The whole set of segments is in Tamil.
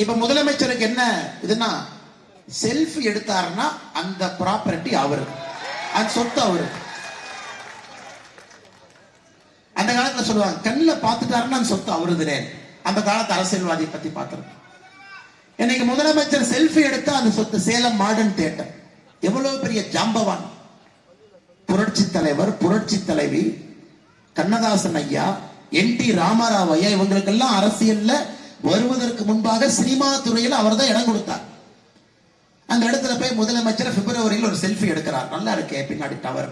இப்ப முதலமைச்சருக்கு என்ன இதுனா செல்ஃபி எடுத்தாருன்னா அந்த ப்ராப்பர்ட்டி அவருக்கு. அந்த சொத்து அவருக்கு. அந்த காலத்துல சொல்லுவாங்க கண்ணில் பார்த்துட்டாருன்னா அந்த சொத்து அவருதுனே அந்த காலத்து அரசியல்வாதி பத்தி பார்த்திருக்கோம். இன்னைக்கு முதலமைச்சர் செல்ஃபி எடுத்தா அந்த சொத்து சேலம் மாடர்ன் தியேட்டர் எவ்வளவு பெரிய ஜாம்பவான்? புரட்சி தலைவர் புரட்சி தலைவி கண்ணதாசன் ஐயா என் டி ராமராவ் ஐயா இவங்களுக்கெல்லாம் அரசியல்ல வருவதற்கு முன்பாக சினிமா துறையில் அவர் தான் இடம் கொடுத்தார். அந்த இடத்துல போய் முதலமைச்சர் பிப்ரவரியில் ஒரு செல்ஃபி எடுக்கிறார். நல்லா இருக்கு பின்னாடி டவர்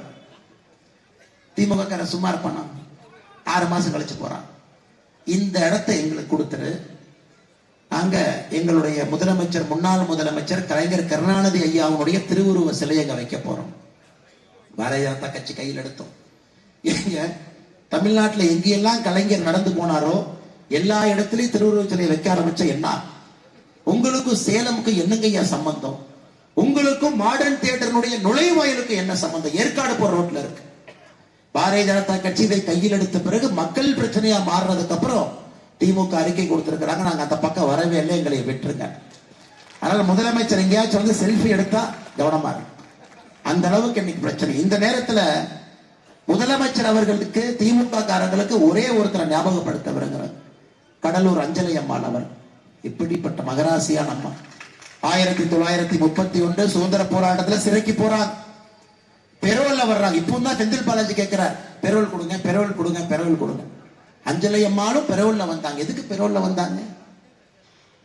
திமுக சும்மா இருப்பானா? ஆறு மாசம் கழிச்சு போறான். இந்த இடத்தை எங்களுக்கு கொடுத்துரு. நாங்க எங்களுடைய முதலமைச்சர் முன்னாள் முதலமைச்சர் கலைஞர் கருணாநிதி ஐயாவுடைய திருவுருவ சிலையை அங்க வைக்க போறோம். பாரதிய ஜனதா கட்சி கையில் எடுத்தோம். ஏங்க தமிழ்நாட்டில் எங்கெல்லாம் கலைஞர் நடந்து போனாரோ எல்லா இடத்துலயும் திருவுருவ சிலை வைக்க ஆரம்பிச்ச என்ன? உங்களுக்கும் சேலமுக்கு என்னங்கய்யா சம்பந்தம்? உங்களுக்கும் மாடர்ன் தியேட்டருடைய நுழைவாயிலுக்கு என்ன சம்பந்தம்? ஏற்காடு போற ரோட்ல இருக்கு. பாரதிய ஜனதா கட்சி இதை கையில் எடுத்த பிறகு மக்கள் பிரச்சனையா மாறினதுக்கு அப்புறம் திமுக அறிக்கை கொடுத்திருக்கிறாங்க. நாங்க அந்த பக்கம் வரவே இல்லை. எங்களை விட்டுருங்க. அதனால முதலமைச்சர் எங்கேயாச்சும் வந்து செல்ஃபி எடுத்தா கவனமா இருக்கு. அந்த அளவுக்கு இன்னைக்கு பிரச்சனை. இந்த நேரத்துல முதலமைச்சர் அவர்களுக்கு திமுக காரங்களுக்கு ஒரே ஒருத்தரை ஞாபகப்படுத்த விரும்புகிறார் கடலூர் அஞ்சலை அம்மாள் அவர் இப்படிப்பட்ட மகராசியான அம்மா. ஆயிரத்தி தொள்ளாயிரத்தி முப்பத்தி ஒன்று சுதந்திர போராட்டத்துல சிறைக்கு போறாங்க பெரோல்ல வர்றாங்க. இப்போ தான் செந்தில் பாலாஜி கேட்கிறார். பெரோல் கொடுங்க பெரோல் கொடுங்க பெரோல் கொடுங்க. அஞ்சலை அம்மாளும் பெரோல்ல வந்தாங்க. எதுக்கு பெரோல்ல வந்தாங்க?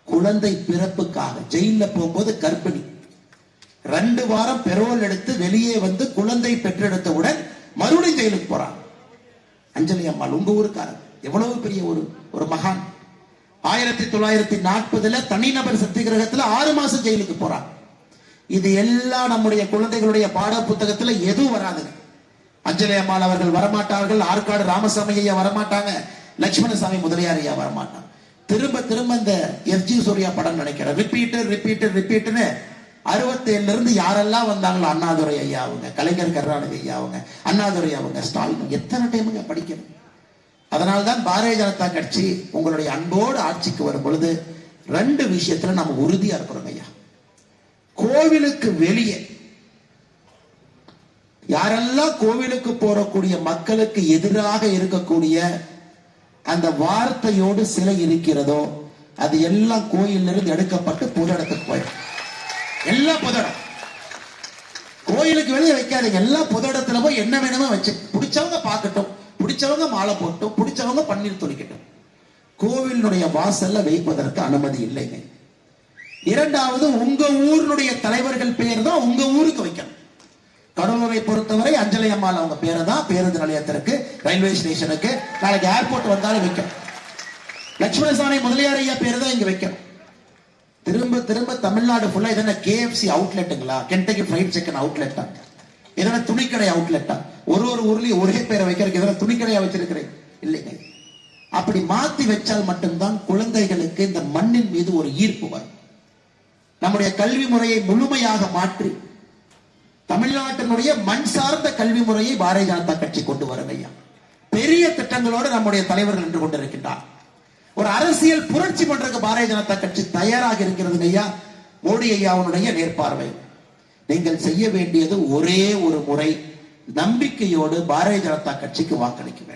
குழந்தை பிறப்புக்காக. ஜெயில போகும்போது கர்ப்பிணி. ரெண்டு வாரம் பெரோல் எடுத்து வெளியே வந்து குழந்தை பெற்றெடுத்தவுடன் மறுபடியும் ஜெயிலுக்கு போறான். அஞ்சலி அம்மாள் உங்க ஊருக்காரர். எவ்வளவு பெரிய ஒரு ஒரு மகான். ஆயிரத்தி தொள்ளாயிரத்தி நாற்பதுல தனிநபர் சத்தியகிரகத்துல ஆறு மாசம் ஜெயிலுக்கு போறான். இது எல்லாம் நம்முடைய குழந்தைகளுடைய பாட புத்தகத்துல எதுவும் வராதுங்க. அஞ்சலி அம்மாள் அவர்கள் வரமாட்டார்கள் ஆற்காடு ராமசாமி ஐயா வரமாட்டாங்க லட்சுமணசாமி முதலியார் ஐயா வரமாட்டாங்க. திரும்ப திரும்ப இந்த எஸ்ஜி சூர்யா படம் நினைக்கிறேன் ரிப்பீட்டு ரிப்பீட்டு ரிப்பீட்டுன்னு அறுபத்தேழுல இருந்து யாரெல்லாம் வந்தாங்களோ அண்ணாதுரை ஐயா அவங்க கலைஞர் கருணாநிதி ஐயா அவங்க அண்ணாதுரை அவங்க ஸ்டாலின் எத்தனை டைமுங்க படிக்கணும்? அதனால்தான் பாரதிய ஜனதா கட்சி உங்களுடைய அன்போடு ஆட்சிக்கு வரும் பொழுது ரெண்டு விஷயத்துல நம்ம உறுதியா இருக்கிறோம் ஐயா. கோவிலுக்கு வெளியே யாரெல்லாம் கோவிலுக்கு போறக்கூடிய மக்களுக்கு எதிராக இருக்கக்கூடிய அந்த வார்த்தையோடு சிலை இருக்கிறதோ அது எல்லாம் கோயிலிருந்து எடுக்கப்பட்டு பொது இடத்துக்கு போயிடும். எல்லாம் பொது இடம் கோயிலுக்கு வெளியே வைக்காதீங்க. எல்லாம் பொது இடத்துல போய் என்ன வேணுமோ வச்சு பிடிச்சவங்க பார்க்கட்டும். பிடிச்சவங்க மாலை போட்டும் பிடிச்சவங்க பன்னீர் துணிக்கட்டும் கோவிலினுடைய வாசல்ல வைப்பதற்கு அனுமதி இல்லைங்க. இரண்டாவது உங்க ஊரினுடைய தலைவர்கள் பெயர் தான் உங்க ஊருக்கு வைக்கணும். கடலூரை பொறுத்தவரை அஞ்சலி அம்மாள் அவங்க பேரை தான் பேருந்து நிலையத்திற்கு ரயில்வே ஸ்டேஷனுக்கு நாளைக்கு ஏர்போர்ட் வந்தாலும் வைக்கணும். லட்சுமணசாமி முதலியார் ஐயா பேர் தான் இங்க வைக்கணும். திரும்ப திரும்ப தமிழ்நாடு ஃபுல்லா இதென்ன கேஎஃப்சி அவுட்லெட்டுங்களா கென்டகி ஃப்ரைட் சிக்கன் அவுட்லெட்டா எதனா துணிக்கடை அவுட்லெட்டா ஒரு ஒரு ஊர்லயும் ஒரே பேரை வைக்கிறதுக்கு இதெல்லாம் துணிக்கடையா வச்சிருக்கிறேன்? இல்லைங்க அப்படி மாத்தி வச்சால் மட்டும்தான் குழந்தைகளுக்கு இந்த மண்ணின் மீது ஒரு ஈர்ப்பு வரும். நம்முடைய கல்வி முறையை முழுமையாக மாற்றி தமிழ்நாட்டினுடைய மண் சார்ந்த கல்வி முறையை பாரதிய ஜனதா கட்சி கொண்டு வரும் ஐயா. பெரிய திட்டங்களோடு நம்முடைய தலைவர்கள் நின்று கொண்டிருக்கின்றார். ஒரு அரசியல் புரட்சி பண்றதுக்கு பாரதிய ஜனதா கட்சி தயாராக இருக்கிறது ஐயா. மோடி ஐயாவுடைய நேர்பார்வை. நீங்கள் செய்ய வேண்டியது ஒரே ஒரு முறை நம்பிக்கையோடு பாரதிய ஜனதா கட்சிக்கு வாக்களிக்க வேண்டும்.